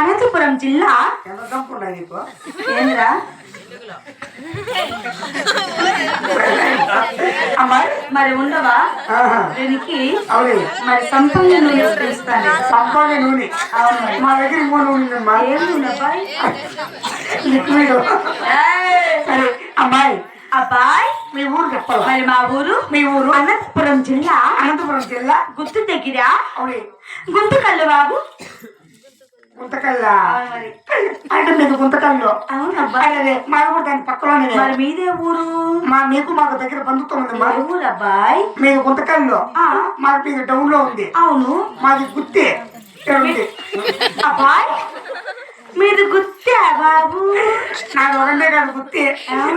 అనంతపురం జిల్లా ఏంద్రా మరి ఉండవా. దీనికి మరి సంపంగి నూనె పిలుస్తాను సంపాదన నూనె. మా దగ్గర ఇంకో నూనె ఉందమ్మా. ఏం నూనె అబ్బాయి లిక్విడ్! సరే అమ్మాయి. అబ్బాయి మీ ఊరు చెప్పాలా? మరి మా ఊరు మీ ఊరు? అనంతపురం జిల్లా అనంతపురం జిల్లా. గుర్తు దగ్గర అవునే. గుంతకల్లు బాబు. గుంతకల్లా? మరి. అంటే మీకు గుంతకల్లో? అవును అబ్బాయి అదే మా ఊరు దాని పక్కలోనే. మరి మీదే ఊరు? మా మీకు మాకు దగ్గర బంధుత్వం ఉందమ్మా ఏ ఊరు అబ్బాయి? మీకు గుంతకల్లో. మాకు మీకు డౌన్లో ఉంది. అవును. మాది గుత్తే. ఉంది. అబ్బాయి? మీది గుర్తే బాబు? నాకు ఒకటే కాదు గుత్తే.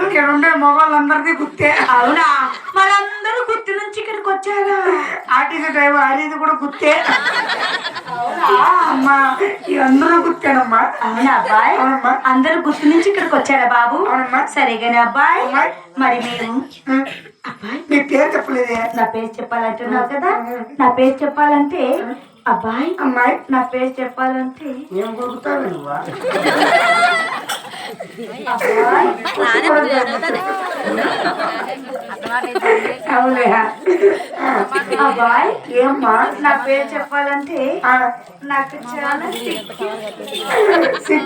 ఇక్కడ ఉండే మొగోళ్ళందరిది గుత్తే. అవునా? మరందరూ గుర్తు నుంచి ఇక్కడికి వచ్చారా? ఆర్టీసీ డ్రైవర్ హరిది కూడా గుత్తే. అమ్మా. ఇవందరూ గుత్తేనమ్మా అవునా అబ్బాయి? అందరూ గుర్తు నుంచి ఇక్కడికి వచ్చారా బాబు? అవునమ్మా. సరేగానే అబ్బాయి. అమ్మాయి. మరి మీరు. అబ్బాయి? మీ పేరు చెప్పలేదే. నా పేరు చెప్పాలంటున్నావు కదా? నా పేరు చెప్పాలంటే అబ్బాయి? అమ్మాయి. నా పేరు చెప్పాలంటే ఏం కొడుకుతావు నువ్వా? అబ్బాయి? అబ్బాయి ఏమ్మా? నా పేరు చెప్పాలంటే నాకు చాలా. సిగ్గు.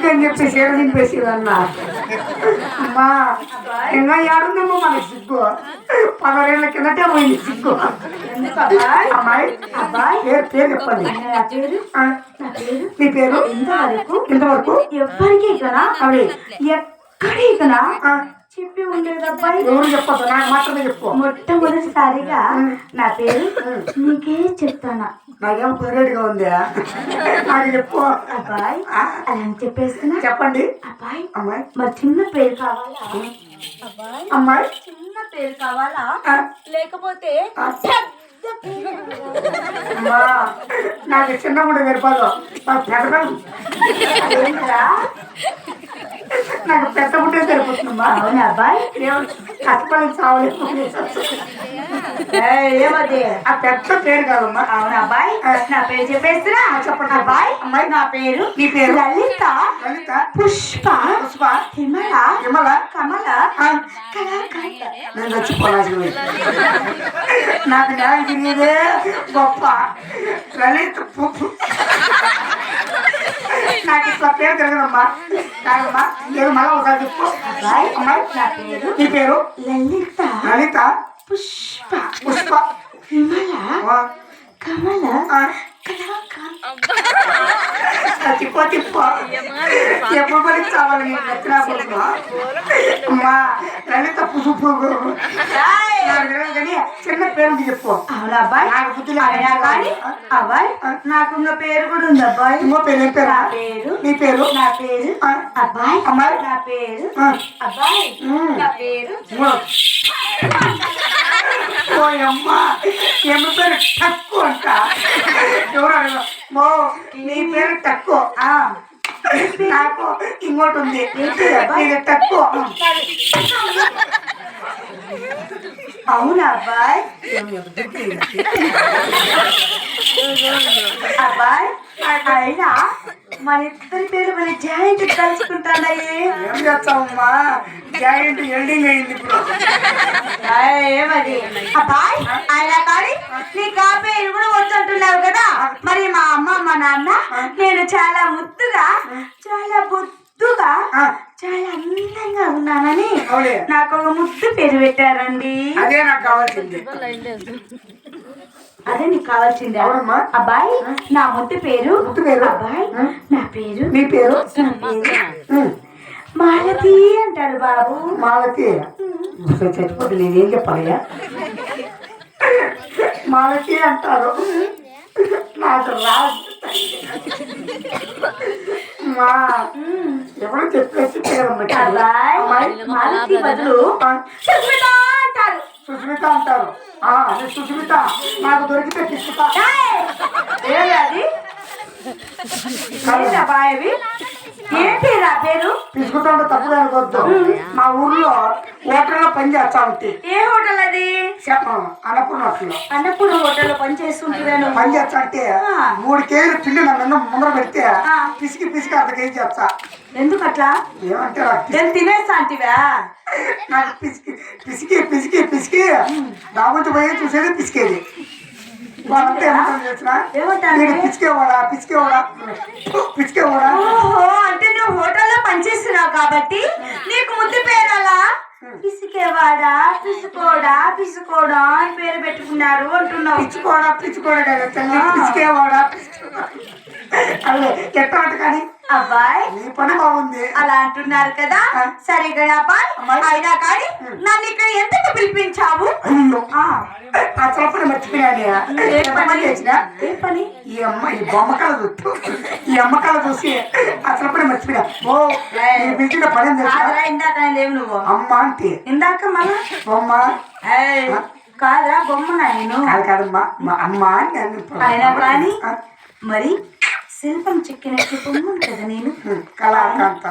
అని చెప్పి సీడ దింపేసి అన్నా అమ్మా ఇంకా ఏడుందమ్మా మనకి సిగ్గు. పదహారేళ్ళ కిందటే పోయింది సిగ్గు. అమ్మాయి అబ్బాయి పేరు పేరు చెప్పండి? నా పేరు? మీ పేరు? ఇంతవరకు? ఇంతవరకు? ఎవ్వరికి కదా అవునే ఎక్కడి ఆ, చెప్పి ఉండేది అబ్బాయి. ఎవరు చెప్పొద్దు? నాకు మాత్రమే చెప్పు. మొట్టమొదటిసారిగా నా పేరు నీకే చెప్తానా. నాకేం కుదిరేట్టుగా ఉంది. నాకు చెప్పు. అబ్బాయి అలా చెప్పేస్తున్నా. చెప్పండి. అబ్బాయి అమ్మాయి. మరి చిన్న పేరు కావాలా? అబ్బాయి అమ్మాయి. చిన్న పేరు కావాలా? లేకపోతే నాకు చిన్న కూడా సరిపోదు నాకు పెద్ద? నాకు పెద్ద పుట్టే సరిపోతుందమ్మా. అవునా అబ్బాయి? కష్టపడి చావలేదు. ఏమది? ఆ పెద్ద పేరు కాదమ్మా. అవునా అబ్బాయి? నా పేరు చెప్పేస్తున్నా? చెప్పండి. అబ్బాయి. అమ్మాయి. నా పేరు. నీ పేరు? లలిత. లలిత. పుష్ప. పుష్ప. హిమల. విమల కమల. కళాకాంత. నేను చచ్చిపోలాల్సింది నాకు న్యాయం తెలియదే. గొప్ప. లలిత నాకు ఇట్లా పేరు తిరగదమ్మా. కాదమ్మా ఏదో మళ్ళా ఒకసారి చెప్పు. అబ్బాయి అమ్మాయి నా పేరు. నీ పేరు? లలిత. లలిత. పుష్ప. పుష్ప. హిమల ఆ, కమల. తిప్ప తిప్ప. పనికి చావాలి నీకు నచ్చిన కొడుకు అమ్మా లలిత పుసుపు చిన్న పేరు చెప్పు. అవునా అబ్బాయి? నాకు బుద్ధి లేదు. అయినా కానీ అబ్బాయి? నాకు ఇంకో పేరు కూడా ఉంది అబ్బాయి. ఇంకో పేరు పేరు? నా పేరు? నీ పేరు? నా పేరు? అబ్బాయి? అమ్మాయి. నా పేరు? అబ్బాయి. నా పేరు. ఓయమ్మ ఏమి పేరు? తక్కువ అంట. ఎవరు అడగ ఓ నీ పేరు తక్కువ. నాకు ఇంకోటి ఉంది. ఇది తక్కువ. అవునా అబ్బాయి? అబ్బాయి అయినా మన ఇద్దరి పేరు మన జాయింట్ కలుసుకుంటానయ్యే ఏం? చేస్తావమ్మా? జాయింట్ ఎండింగ్ అయింది ఇప్పుడు. ఏమది అబ్బాయి ఆయన కానీ నీకు ఆ పేరు కూడా వచ్చంటున్నావు కదా? మరి మా అమ్మ మా నాన్న నేను చాలా ముద్దుగా చాలా బొద్దుగా ఆ, చాలా అందంగా ఉన్నానని నాకు ఒక ముద్దు పేరు పెట్టారండి. అదే నాకు కావాల్సింది. అదే నీకు కావాల్సింది? అవునమ్మా. అబ్బాయి నా ముద్దు పేరు? ముద్దు పేరు? అబ్బాయి? నా పేరు? నీ పేరు? మాలతి అంటారు బాబు. మాలతి. చచ్చిపోతే నేనేం చెప్పాలయ్యా? మాలతి అంటారు. నాకు రాదు. మా ఎవరో చెప్పేసి అబ్బాయి మాలతి బదులు సుస్మిత అంటారు. అది సుస్మిత నాకు దొరికితే ఏయ్! ఏది అది అవి ఏంటి నా పేరు? పిసుకుతుంటే తప్పుగా అనుకోవద్దు. మా ఊర్లో హోటల్లో పని చేస్తా ఉంటే. ఏ హోటల్ అది? అన్నపూర్ణ హోటల్లో అన్నపూర్ణ హోటల్లో పని చేస్తుంటున్నాను పని చేస్తా అంటే. మూడు కేజీలు పిండి నా మీద ముందర పెడితే. పిసికి పిసికి అర్ధ కేజీ చేస్తా. ఎందుకట్లా? ఏమంటే నాకు పిసి- నేను తినేస్తా అంటివా? నాకు పిసికి పిసికి పిసికి పిసికి. నా ముందు పోయి చూసేది పిసికేది. వాళ్ళంతా ఏమంటారు చేసిన? ఏమంటారు? వీడు పిసికేవాడా పిసికేవాడా పిసికేవాడా ఓహో అంటే నువ్వు హోటల్లో పనిచేస్తున్నావు కాబట్టి నీకు ముద్దు పేరాలా? పిసికేవాడా? పిసుకోడా? పిసుకోడా అని పేరు పెట్టుకున్నారు అంటున్నావు. పిచ్చుకోడా? పిచ్చుకోడా పిసికేవాడా. అదే ఎట్లా అంట కానీ. అబ్బాయి నీ పని బాగుంది. అలా అంటున్నారు కదా? సరే గణపాల్. అయినా కానీ నన్ను ఇక్కడ ఎందుకు పిలిపించావు? అయ్యో. చెప్పని మర్చిపోయాను ఏ పని? ఈ అమ్మ ఈ బొమ్మకాల చూస్తూ ఈ అమ్మకాల చూసి అసలు పని మర్చిపోయా ఓ పిలిచిన పని ఇందాక లేవు నువ్వు. అమ్మ అంటే. ఇందాక మళ్ళా? బొమ్మ. కాదురా బొమ్మ నేను కాదు కాదమ్మా. మా అమ్మ అని. అయినా కానీ ఆ, మరి శిల్పం చెక్కినట్టు బొమ్మను కదా నేను. కళాకాంత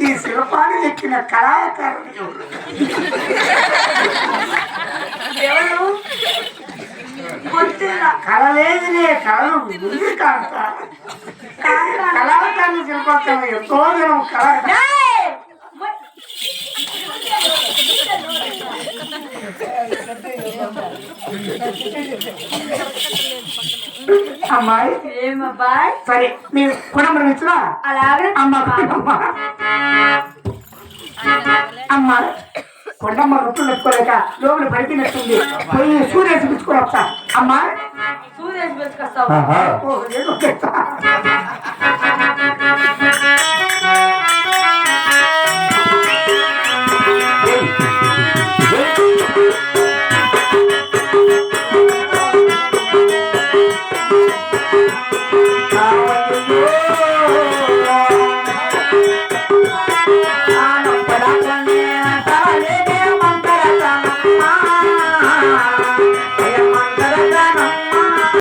ఈ శిల్పాన్ని చెక్కిన కళాకారుడు ఎవరు? ఎవరు పొద్దున్న కళ లేదులే కళలు ఉంది కాంత కళాకారులు శిల్పకళ ఎంతో దినం కళ! అమ్మాయి ఏమబ్బాయ్ సరే మీరు కుటుంబం ఇచ్చినా అలాగే అమ్మ. అమ్మ అమ్మ. కొండమ్మ రొట్టులు పెట్టుకోలేక లోపల పడిపోయినట్టుంది. పోయి సూర్యేసి పిచ్చుకొని వస్తా. అమ్మ. సూర్యేష్ పెట్టుకొస్తావు